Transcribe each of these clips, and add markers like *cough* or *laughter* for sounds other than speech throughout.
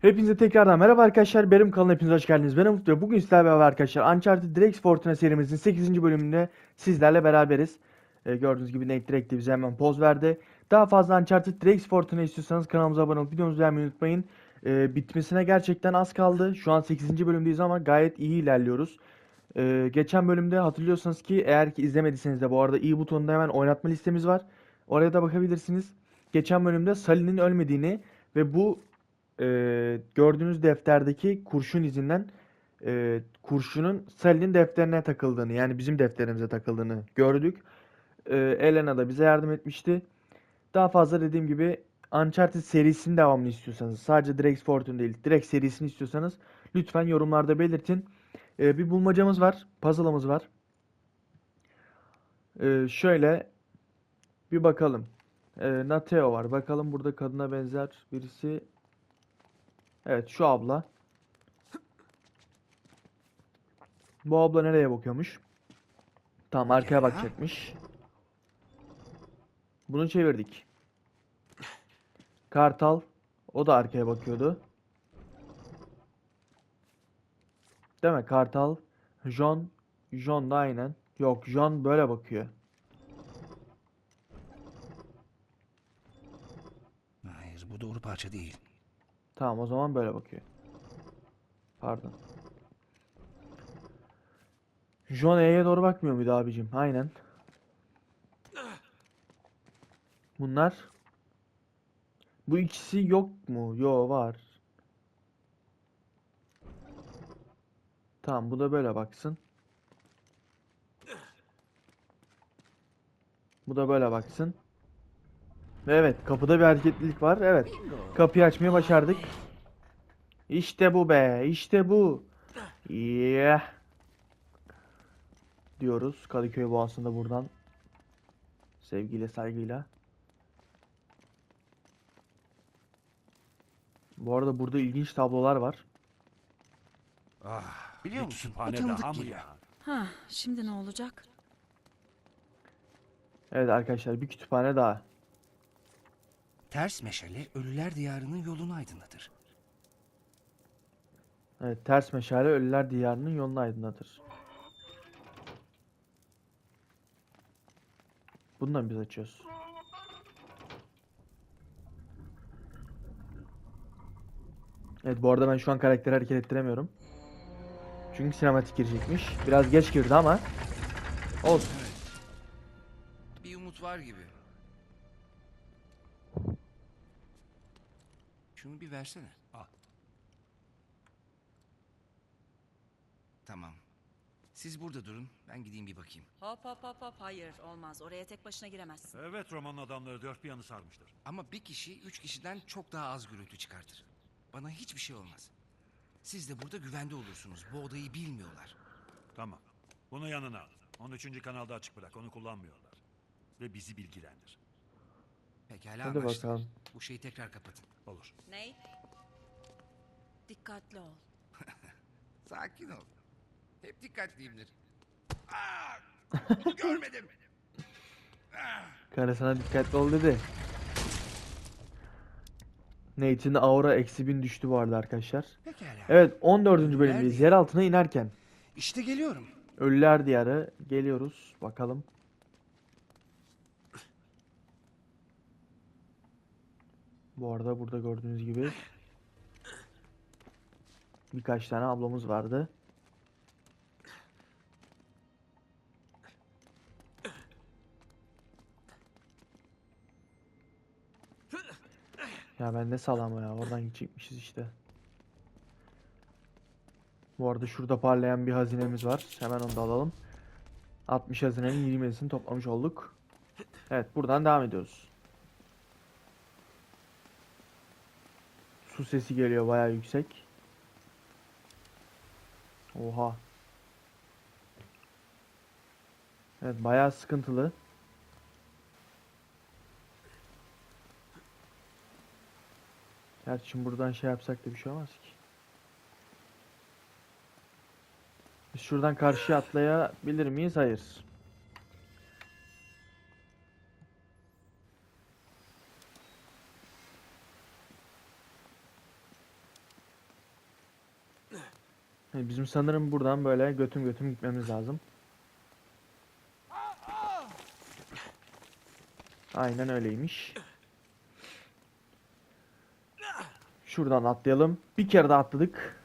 Hepinize tekrardan merhaba arkadaşlar. Benim kanalına hepiniz hoş geldiniz. Ben Umut ve bugün sizlerle beraber arkadaşlar Uncharted Drake's Fortuna serimizin 8. bölümünde sizlerle beraberiz. Ee, gördüğünüz gibi Nate de bize hemen poz verdi. Daha fazla Uncharted Drake's Fortuna istiyorsanız kanalımıza abone olup videomuzu beğenmeyi unutmayın. Ee, bitmesine gerçekten az kaldı. Şu an 8. bölümdeyiz ama gayet iyi ilerliyoruz. Ee, geçen bölümde hatırlıyorsanız ki eğer ki izlemediyseniz de bu arada i butonunda hemen oynatma listemiz var. Oraya da bakabilirsiniz. Geçen bölümde Sally'nin ölmediğini ve bu e, gördüğünüz defterdeki kurşun izinden e, kurşunun Sally'nin defterine takıldığını yani bizim defterimize takıldığını gördük. E, Elena da bize yardım etmişti. Daha fazla dediğim gibi Uncharted serisinin devamını istiyorsanız sadece Drake's Fortune değil Drake serisini istiyorsanız lütfen yorumlarda belirtin. E, bir bulmacamız var. Puzzle'ımız var. E, şöyle bir bakalım. E, Nateo var. Bakalım burada kadına benzer birisi Evet şu abla. Bu abla nereye bakıyormuş? Tamam arkaya Ya. bakacakmış. Bunu çevirdik. Kartal. O da arkaya bakıyordu. Değil mi? Kartal. John. John da aynen. Yok John böyle bakıyor. Hayır bu doğru parça değil. Tamam o zaman böyle bakıyor. Pardon. John E'ye doğru bakmıyor muydu abicim? Aynen. Bunlar. Bu ikisi yok mu? Yo var. Tamam bu da böyle baksın. Bu da böyle baksın. Ve Evet kapıda bir hareketlilik var. Evet. Kapıyı açmayı başardık. İşte bu be. işte bu. Yeah. Diyoruz. Kadıköy Boğazı'nda buradan. Sevgiyle saygıyla. Bu arada burada ilginç tablolar var. Ah, Biliyor bir musun? kütüphane Bu tanıdık daha mı ya? Ha, şimdi ne olacak? Evet arkadaşlar bir kütüphane daha. Ters meşale ölüler diyarının yolunu aydınlatır. Evet ters meşale ölüler diyarının yolunu aydınlatır. Bundan biz açıyoruz. Evet bu arada ben şu an karakteri hareket ettiremiyorum. Çünkü sinematik girecekmiş. Biraz geç girdi ama olsun. Bir umut var gibi. Şunu bir versene. Al. Tamam. Siz burada durun. Ben gideyim bir bakayım. Hop hop hop hop hayır olmaz oraya tek başına giremezsin. Evet romanın adamları dört bir yanı sarmıştır. Ama bir kişi üç kişiden çok daha az gürültü çıkartır. Bana hiçbir şey olmaz. Siz de burada güvende olursunuz. Bu odayı bilmiyorlar. Tamam. Bunu yanına al. 13. kanalda açık bırak. Onu kullanmıyorlar. Ve bizi bilgilendir. Pekala Hadi anlaştık. bakalım. Bu şeyi tekrar kapatın. Olur. Ney? Dikkatli ol. *laughs* Sakin ol. Hep dikkatliyimdir. *laughs* Aa! Bunu görmedim. *laughs* Kare sana dikkatli ol dedi. Nate'in aura eksi bin düştü bu arada arkadaşlar. Pekala. Evet 14. bölümdeyiz. Yer altına inerken. İşte geliyorum. Ölüler Diyarı geliyoruz. Bakalım. Bu arada burada gördüğünüz gibi birkaç tane ablamız vardı. Ya ben ne salam ya. Oradan gidecekmişiz işte. Bu arada şurada parlayan bir hazinemiz var. Hemen onu da alalım. 60 hazinenin 20'sini toplamış olduk. Evet buradan devam ediyoruz. Su sesi geliyor bayağı yüksek. Oha. Evet bayağı sıkıntılı. Gerçi şimdi buradan şey yapsak da bir şey olmaz ki. Biz şuradan karşıya atlayabilir miyiz? Hayır. Bizim sanırım buradan böyle götüm götüm gitmemiz lazım. Aynen öyleymiş. Şuradan atlayalım. Bir kere de atladık.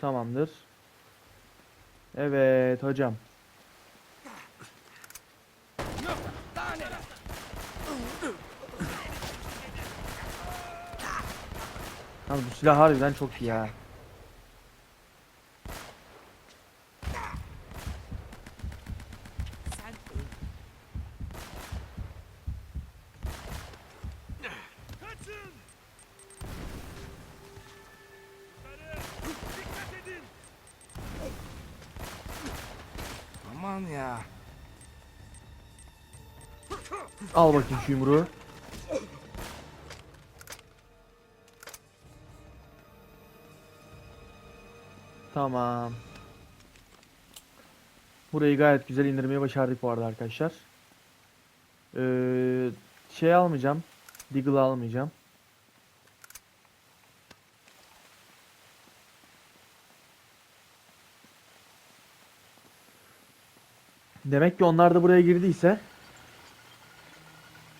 Tamamdır. Evet hocam. Abi bu silah harbiden çok iyi edin! Aman ya. Al bakayım şu yumruğu. Tamam. Burayı gayet güzel indirmeyi başardık bu arada arkadaşlar. Ee, şey almayacağım. Deagle almayacağım. Demek ki onlar da buraya girdiyse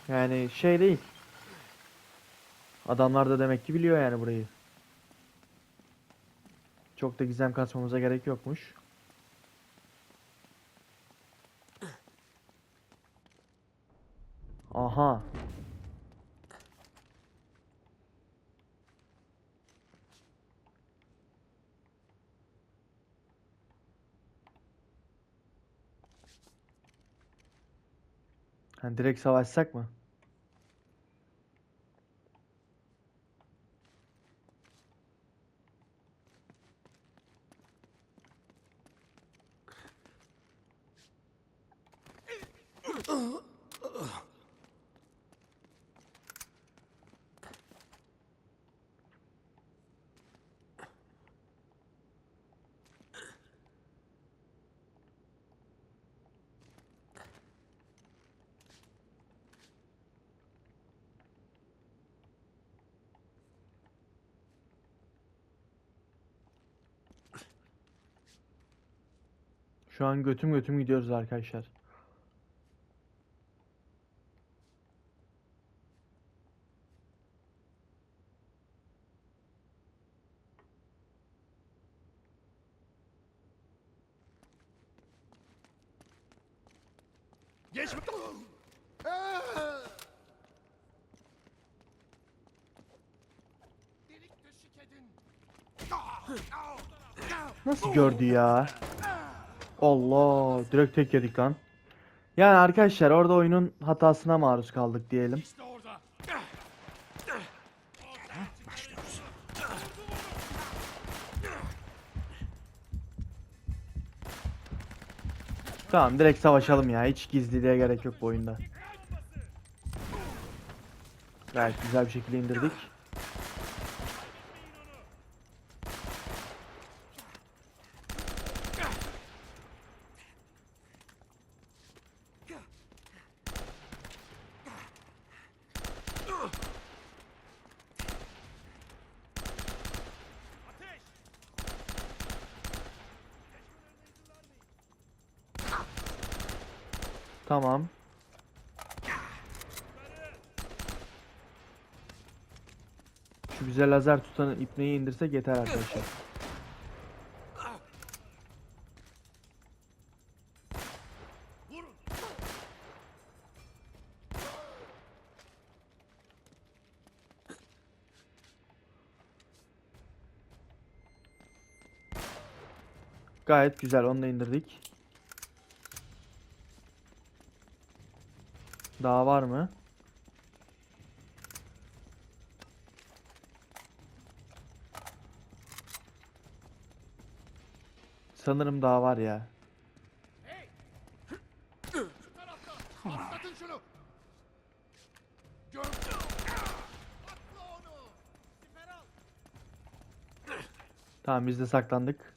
yani şey değil. Adamlar da demek ki biliyor yani burayı. Çok da gizem kasmamıza gerek yokmuş. Aha. Ha, direkt savaşsak mı? Şu an götüm götüm gidiyoruz arkadaşlar. Geç! Nasıl gördü ya? Allah, direkt tek yedik lan. Yani arkadaşlar orada oyunun hatasına maruz kaldık diyelim. Tamam direkt savaşalım ya. Hiç gizliliğe gerek yok bu oyunda. Gayet güzel bir şekilde indirdik. Ateş! Tamam. Şu bize lazer tutan ipneyi indirsek yeter arkadaşlar. Gayet güzel onu da indirdik. Daha var mı? Sanırım daha var ya. Tamam biz de saklandık.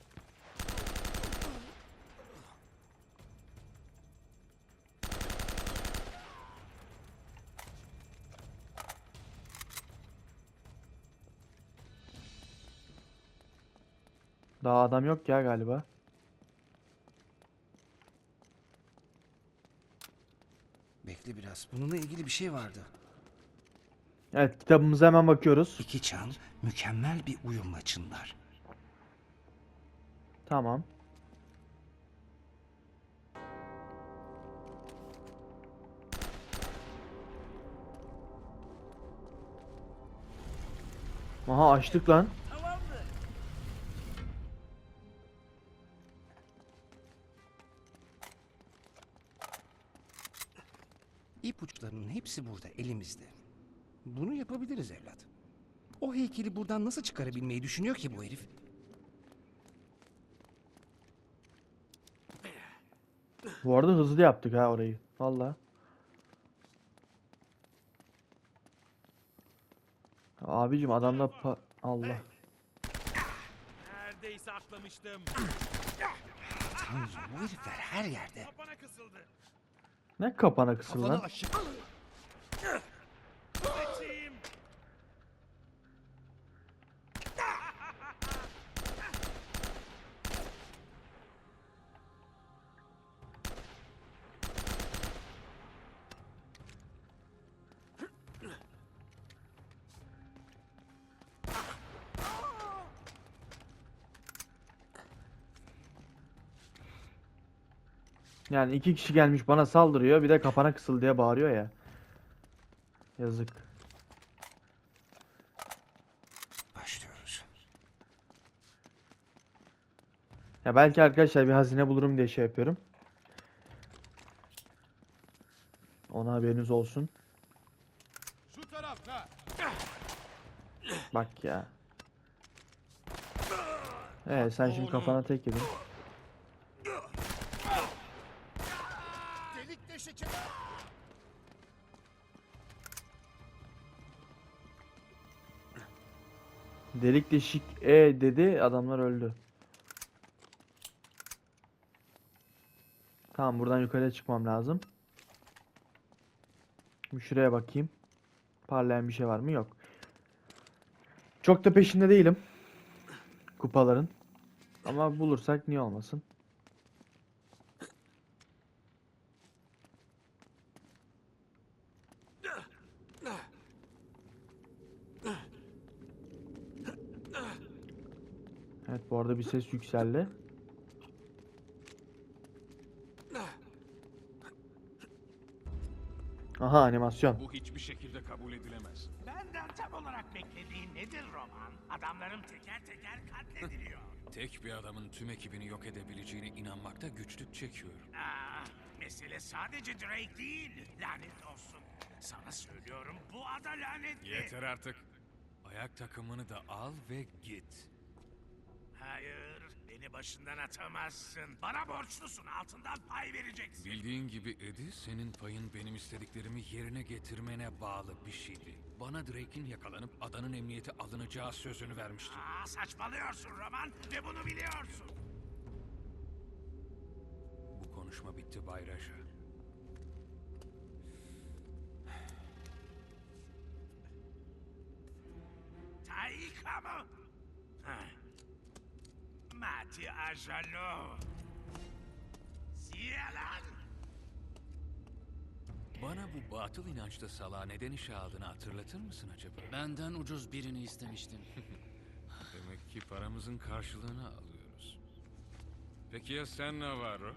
Daha adam yok ya galiba. Bekle biraz. Bununla ilgili bir şey vardı. Evet kitabımıza hemen bakıyoruz. İki çan mükemmel bir uyumla çınlar. Tamam. Aha açtık lan. Buradan nasıl çıkarabilmeyi düşünüyor ki bu herif? Bu arada hızlı yaptık ha orayı. Valla. Abicim adamla pa- Allah. Neredeyse aklamıştım. Tanrım bu herifler her yerde. Kapana kısıldı. Ne kapana kısıl lan? Kaçayım. Yani iki kişi gelmiş bana saldırıyor bir de kapana kısıl diye bağırıyor ya. Yazık. Başlıyoruz. Ya belki arkadaşlar bir hazine bulurum diye şey yapıyorum. Ona haberiniz olsun. Şu tarafta. Bak ya. Evet sen şimdi kafana tek yedin. Delik deşik. Delik deşik e dedi adamlar öldü. Tamam buradan yukarıya çıkmam lazım. Şimdi şuraya bakayım. Parlayan bir şey var mı? Yok. Çok da peşinde değilim. Kupaların. Ama bulursak niye olmasın? Bir ses yükseldi. Aha animasyon. Bu hiçbir şekilde kabul edilemez. Benden tam olarak beklediğin nedir Roman? Adamlarım teker teker katlediliyor. *laughs* Tek bir adamın tüm ekibini yok edebileceğine inanmakta güçlük çekiyorum. Aa, mesele sadece Drake değil. Lanet olsun. Sana söylüyorum bu ada lanetli. Yeter artık. Ayak takımını da al ve git. Hayır, beni başından atamazsın. Bana borçlusun, altından pay vereceksin. Bildiğin gibi Eddie, senin payın benim istediklerimi yerine getirmene bağlı bir şeydi. Bana Drake'in yakalanıp adanın emniyete alınacağı sözünü vermişti. Aa, saçmalıyorsun Roman ve bunu biliyorsun. Bu konuşma bitti Bay Raja. Taika mı? Ha. Mati Ajalo. Siyalan. Bana bu batıl inançta salağa neden işe aldığını hatırlatır mısın acaba? Benden ucuz birini istemiştin. *laughs* Demek ki paramızın karşılığını alıyoruz. Peki ya sen Navarro?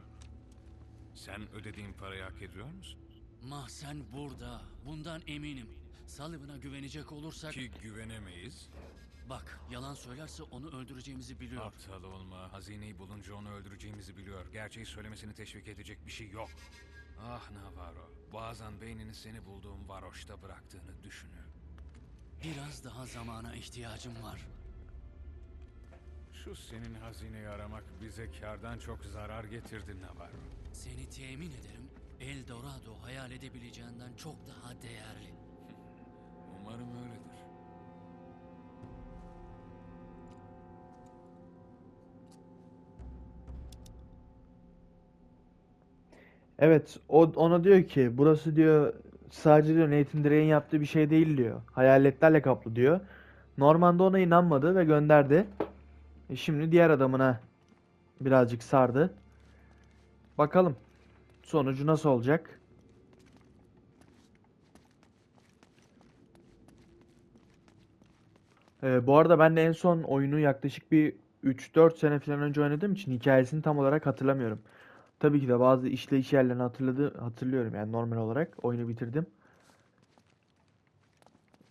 Sen ödediğin parayı hak ediyor musun? Mahsen burada. Bundan eminim. Sullivan'a güvenecek olursak... Ki güvenemeyiz. Bak, yalan söylerse onu öldüreceğimizi biliyor. Aptal olma. Hazineyi bulunca onu öldüreceğimizi biliyor. Gerçeği söylemesini teşvik edecek bir şey yok. Ah Navarro. Bazen beynini seni bulduğum varoşta bıraktığını düşünüyor. Biraz daha zamana ihtiyacım var. Şu senin hazineyi aramak bize kardan çok zarar getirdi Navarro. Seni temin ederim. El Dorado hayal edebileceğinden çok daha değerli. Evet o ona diyor ki burası diyor sadece diyor Nathan Drake'in yaptığı bir şey değil diyor. Hayaletlerle kaplı diyor. Norman da ona inanmadı ve gönderdi. E şimdi diğer adamına birazcık sardı. Bakalım sonucu nasıl olacak? Ee, bu arada ben de en son oyunu yaklaşık bir 3-4 sene falan önce oynadığım için hikayesini tam olarak hatırlamıyorum. Tabii ki de bazı işleyiş yerlerini hatırladı, hatırlıyorum yani normal olarak oyunu bitirdim.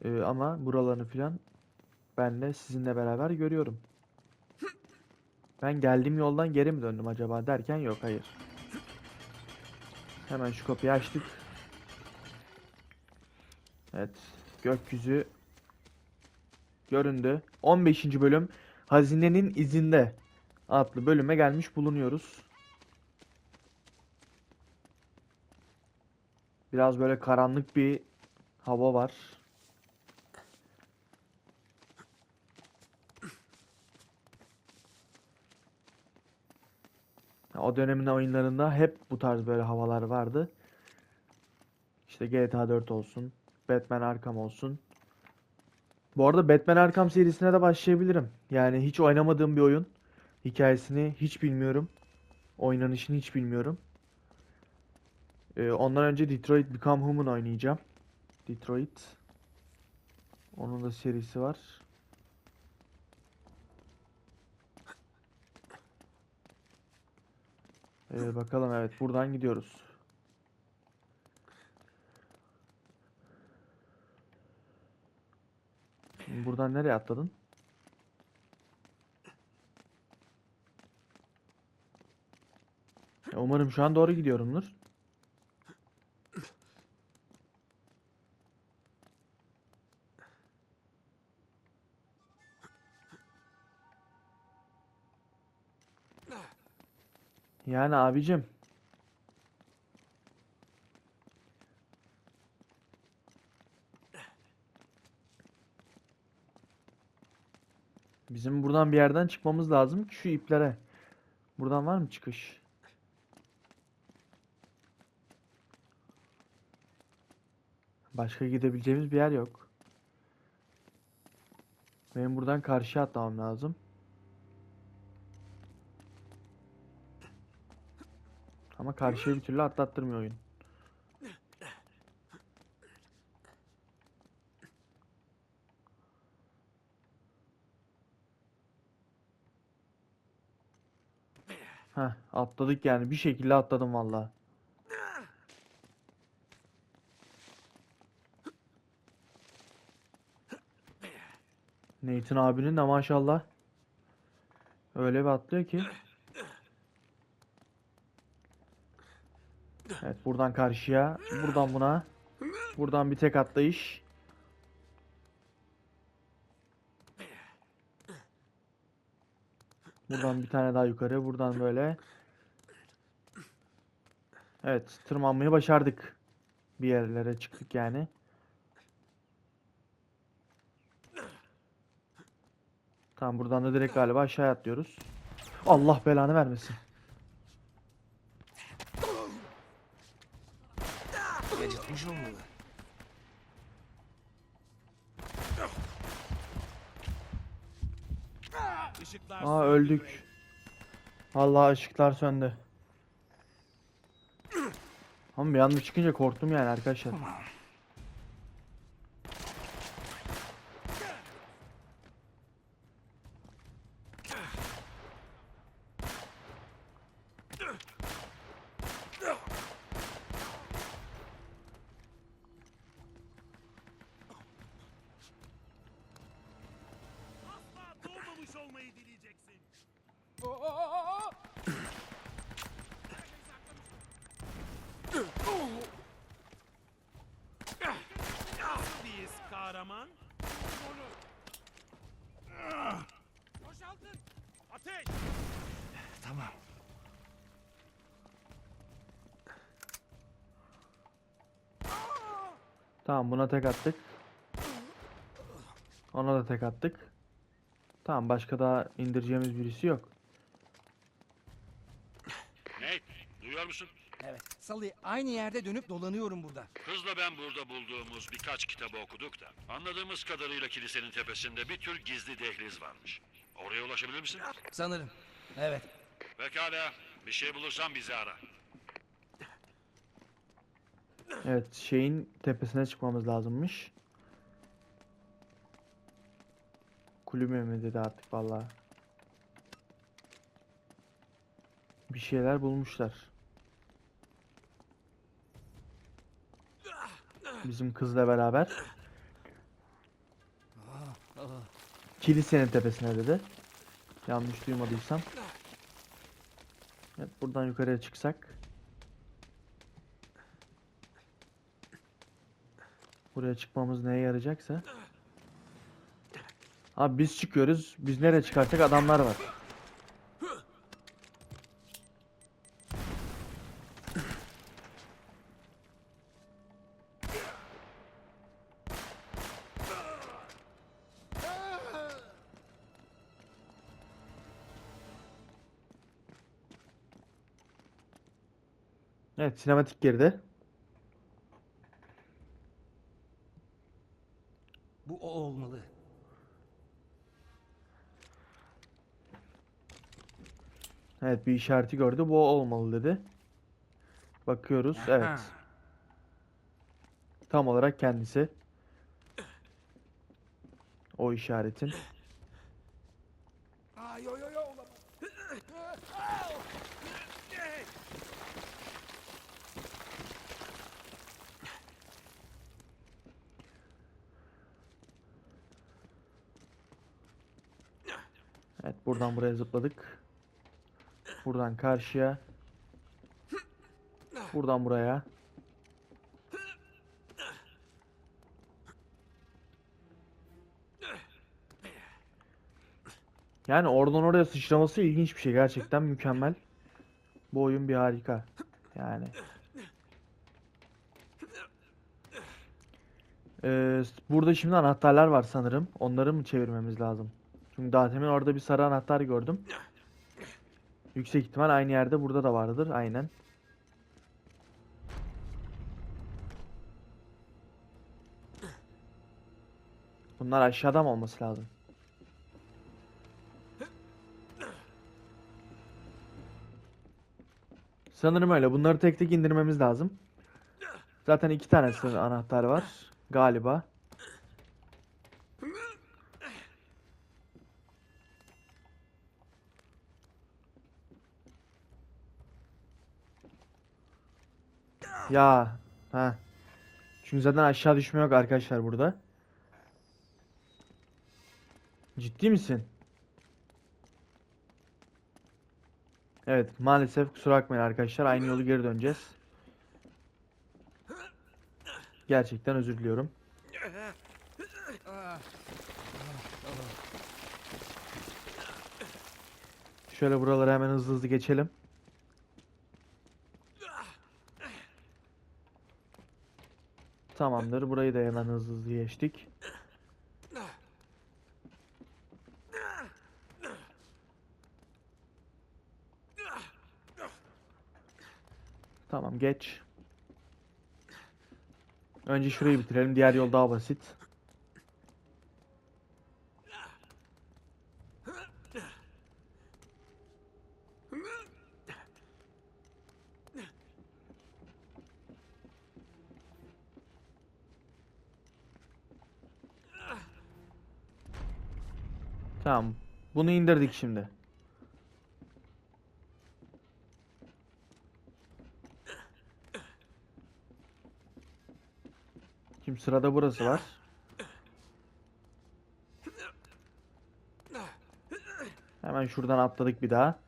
Ee, ama buralarını falan ben de sizinle beraber görüyorum. Ben geldiğim yoldan geri mi döndüm acaba derken yok hayır. Hemen şu kapıyı açtık. Evet. Gökyüzü göründü. 15. bölüm Hazinenin izinde adlı bölüme gelmiş bulunuyoruz. Biraz böyle karanlık bir hava var. O dönemin oyunlarında hep bu tarz böyle havalar vardı. İşte GTA 4 olsun, Batman Arkham olsun. Bu arada Batman Arkham serisine de başlayabilirim. Yani hiç oynamadığım bir oyun. Hikayesini hiç bilmiyorum. Oynanışını hiç bilmiyorum. Ee, ondan önce Detroit Become Human oynayacağım. Detroit. Onun da serisi var. Ee, bakalım evet buradan gidiyoruz. Şimdi Buradan nereye atladın? Umarım şu an doğru gidiyorumdur. Yani abicim. Bizim buradan bir yerden çıkmamız lazım ki şu iplere. Buradan var mı çıkış? Başka gidebileceğimiz bir yer yok. Benim buradan karşıya atlamam lazım. Ama karşıya bir türlü atlattırmıyor oyun. Heh, atladık yani. Bir şekilde atladım valla. Nathan abinin de maşallah öyle bir atlıyor ki. Evet buradan karşıya, buradan buna, buradan bir tek atlayış. Buradan bir tane daha yukarı, buradan böyle. Evet, tırmanmayı başardık. Bir yerlere çıktık yani. Tamam buradan da direkt galiba aşağıya atlıyoruz. Allah belanı vermesin. Aa öldük. Vallahi ışıklar söndü. Ama bir anda çıkınca korktum yani arkadaşlar. Kahraman? Onu. Boşaltın. Ateş. Tamam. Tamam buna tek attık. Ona da tek attık. Tamam başka daha indireceğimiz birisi yok. Nate, duyuyor musun? Sally aynı yerde dönüp dolanıyorum burada. Kızla ben burada bulduğumuz birkaç kitabı okuduk da. Anladığımız kadarıyla kilisenin tepesinde bir tür gizli dehliz varmış. Oraya ulaşabilir misin? Sanırım. Evet. Pekala. Bir şey bulursan bizi ara. Evet şeyin tepesine çıkmamız lazımmış. Kulübe mi dedi artık vallahi. Bir şeyler bulmuşlar. Bizim kızla beraber. Kilisenin tepesine dedi. Yanlış duymadıysam. Evet buradan yukarıya çıksak. Buraya çıkmamız neye yarayacaksa. Abi biz çıkıyoruz. Biz nereye çıkarsak adamlar var. Evet sinematik girdi. Bu o olmalı. Evet bir işareti gördü. Bu o olmalı dedi. Bakıyoruz. Evet. Tam olarak kendisi. O işaretin. Evet buradan buraya zıpladık. Buradan karşıya. Buradan buraya. Yani oradan oraya sıçraması ilginç bir şey. Gerçekten mükemmel. Bu oyun bir harika. Yani. Ee, burada şimdi anahtarlar var sanırım. Onları mı çevirmemiz lazım? Çünkü daha demin orada bir sarı anahtar gördüm. Yüksek ihtimal aynı yerde burada da vardır. Aynen. Bunlar aşağıda mı olması lazım? Sanırım öyle. Bunları tek tek indirmemiz lazım. Zaten iki tane anahtar var. Galiba. Ya. Ha. Çünkü zaten aşağı düşme yok arkadaşlar burada. Ciddi misin? Evet maalesef kusura bakmayın arkadaşlar aynı yolu geri döneceğiz. Gerçekten özür diliyorum. Şöyle buraları hemen hızlı hızlı geçelim. Tamamdır burayı da hemen hızlı hızlı geçtik. Tamam geç. Önce şurayı bitirelim. Diğer yol daha basit. Tamam. Bunu indirdik şimdi. Şimdi sırada burası var. Hemen şuradan atladık bir daha.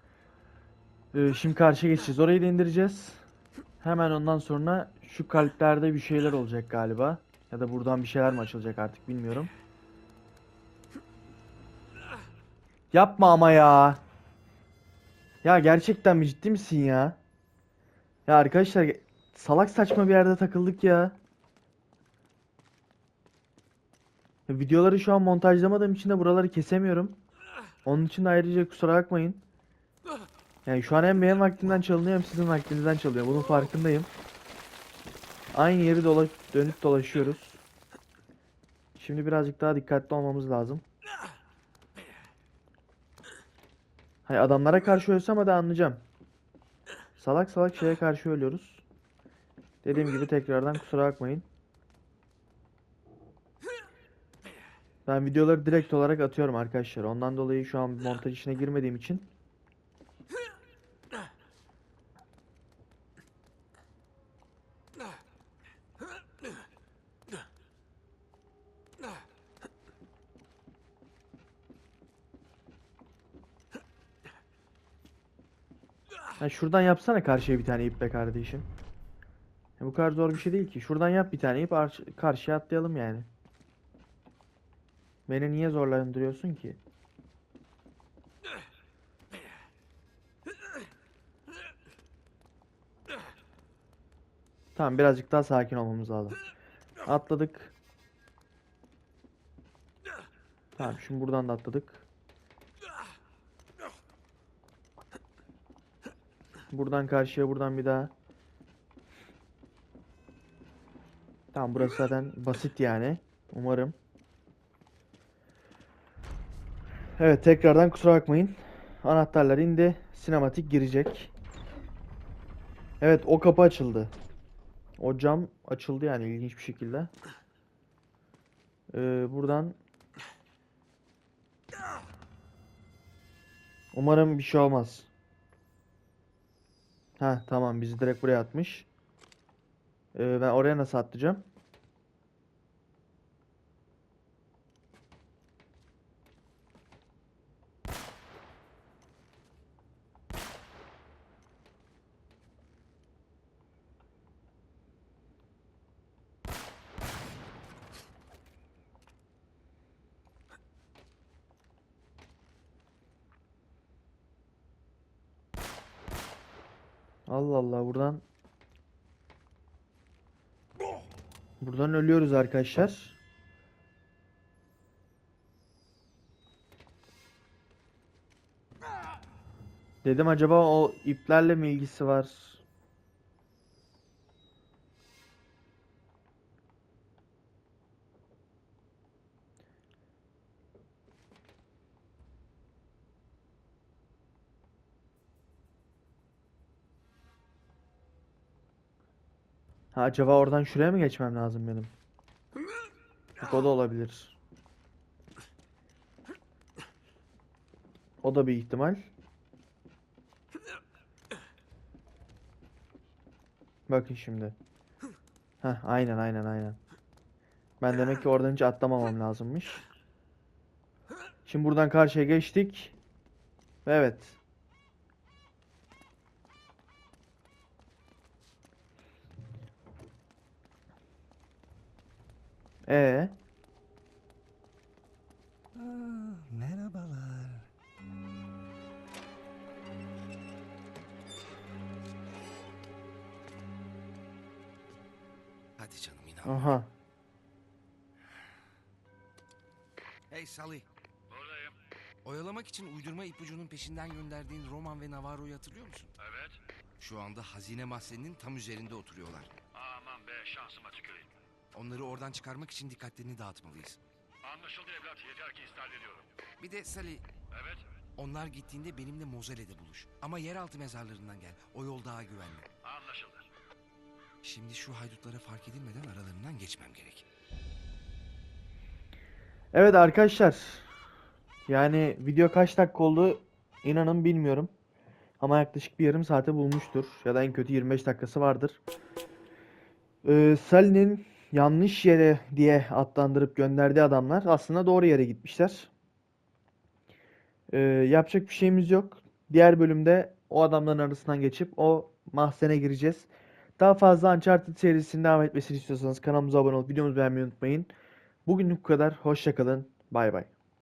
Ee, şimdi karşıya geçeceğiz. Orayı da indireceğiz. Hemen ondan sonra şu kalplerde bir şeyler olacak galiba. Ya da buradan bir şeyler mi açılacak artık bilmiyorum. Yapma ama ya. Ya gerçekten mi ciddi misin ya? Ya arkadaşlar salak saçma bir yerde takıldık ya. Videoları şu an montajlamadığım için de buraları kesemiyorum. Onun için de ayrıca kusura bakmayın. Yani şu an hem benim vaktimden çalınıyor hem sizin vaktinizden çalıyor. Bunun farkındayım. Aynı yeri dola dönüp dolaşıyoruz. Şimdi birazcık daha dikkatli olmamız lazım. Hayır adamlara karşı ölsem hadi anlayacağım. Salak salak şeye karşı ölüyoruz. Dediğim gibi tekrardan kusura bakmayın. Ben videoları direkt olarak atıyorum arkadaşlar. Ondan dolayı şu an montaj işine girmediğim için. Ha şuradan yapsana karşıya bir tane ip be kardeşim. Ya bu kadar zor bir şey değil ki. Şuradan yap bir tane ip arş- karşıya atlayalım yani. Beni niye zorlandırıyorsun ki? Tamam birazcık daha sakin olmamız lazım. Atladık. Tamam şimdi buradan da atladık. Buradan karşıya buradan bir daha. Tamam burası zaten basit yani. Umarım. Evet tekrardan kusura bakmayın. Anahtarlar indi. Sinematik girecek. Evet o kapı açıldı. O cam açıldı yani ilginç bir şekilde. Ee, buradan Umarım bir şey olmaz. Ha tamam bizi direkt buraya atmış. Ee, ben oraya nasıl atlayacağım? Allah Allah buradan Buradan ölüyoruz arkadaşlar. Dedim acaba o iplerle mi ilgisi var? Ha acaba oradan şuraya mı geçmem lazım benim? O da olabilir. O da bir ihtimal. Bakın şimdi. Heh, aynen aynen aynen. Ben demek ki oradan hiç atlamamam lazımmış. Şimdi buradan karşıya geçtik. Ve Evet. Ee, Merhabalar. Hadi canım inan. aha. Hey Sally. Buradayım. Oyalamak için uydurma ipucunun peşinden gönderdiğin Roman ve Navarro'yu hatırlıyor musun? Evet. Şu anda hazine mahzeninin tam üzerinde oturuyorlar. Aman be şansıma tüküreyim. Onları oradan çıkarmak için dikkatlerini dağıtmalıyız. Anlaşıldı evlat. Yeter ki istihar ediyorum. Bir de Sally, Evet. onlar gittiğinde benimle Mozele'de buluş. Ama yeraltı mezarlarından gel. O yol daha güvenli. Anlaşıldı. Şimdi şu haydutlara fark edilmeden aralarından geçmem gerek. Evet arkadaşlar. Yani video kaç dakika oldu inanın bilmiyorum. Ama yaklaşık bir yarım saate bulmuştur. Ya da en kötü 25 dakikası vardır. Ee, Sally'nin yanlış yere diye adlandırıp gönderdiği adamlar aslında doğru yere gitmişler. Ee, yapacak bir şeyimiz yok. Diğer bölümde o adamların arasından geçip o mahzene gireceğiz. Daha fazla Uncharted serisinin devam etmesini istiyorsanız kanalımıza abone olup videomuzu beğenmeyi unutmayın. Bugünlük bu kadar. Hoşça kalın. Bay bay.